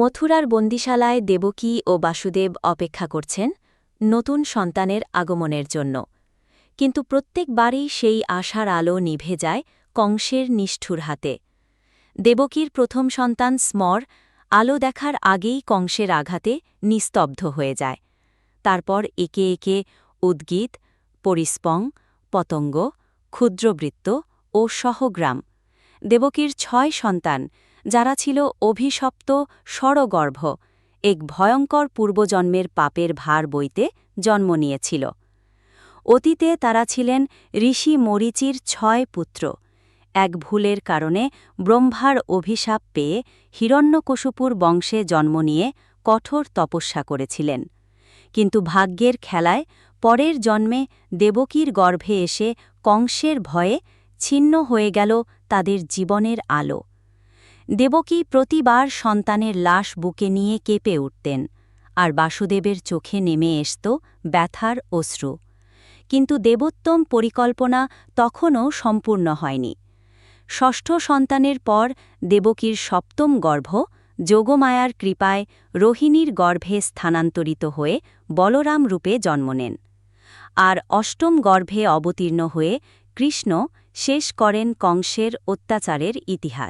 মথুরার বন্দিশালায় দেবকী ও বাসুদেব অপেক্ষা করছেন নতুন সন্তানের আগমনের জন্য। কিন্তু প্রত্যেকবারই সেই আশার আলো নিভে যায় কংসের নিষ্ঠুর হাতে। দেবকীর প্রথম সন্তান স্মর আলো দেখার আগেই কংসের আঘাতে নিস্তব্ধ হয়ে যায়। তারপর একে একে উদ্গীত, পরিস্পং, পতঙ্গ, ক্ষুদ্রবৃত্ত ও সহগ্রাম। দেবকীর ছয় সন্তান যারা ছিল অভিশপ্ত স্বরগর্ভ এক ভয়ঙ্কর পূর্বজন্মের পাপের ভার বইতে জন্ম নিয়েছিল। অতীতে তারা ছিলেন ঋষি মরিচির ছয় পুত্র। এক ভুলের কারণে ব্রহ্মার অভিশাপ পেয়ে হিরণ্যকশুপুর বংশে জন্ম নিয়ে কঠোর তপস্যা করেছিলেন। কিন্তু ভাগ্যের খেলায় পরের জন্মে দেবকীর গর্ভে এসে কংসের ভয়ে ছিন্ন হয়ে গেল তাদের জীবনের আলো। দেবকী প্রতিবার সন্তানের লাশ বুকে নিয়ে কেঁপে উঠতেন, আর বাসুদেবের চোখে নেমে আসত ব্যথার অশ্রু। কিন্তু দেবোত্তম পরিকল্পনা তখনও সম্পূর্ণ হয়নি। ষষ্ঠ সন্তানের পর দেবকীর সপ্তম গর্ভ যোগমায়ার কৃপায় রোহিণীর গর্ভে স্থানান্তরিত হয়ে বলরাম রূপে জন্ম নেন। আর অষ্টম গর্ভে অবতীর্ণ হয়ে কৃষ্ণ শেষ করেন কংসের অত্যাচারের ইতিহাস।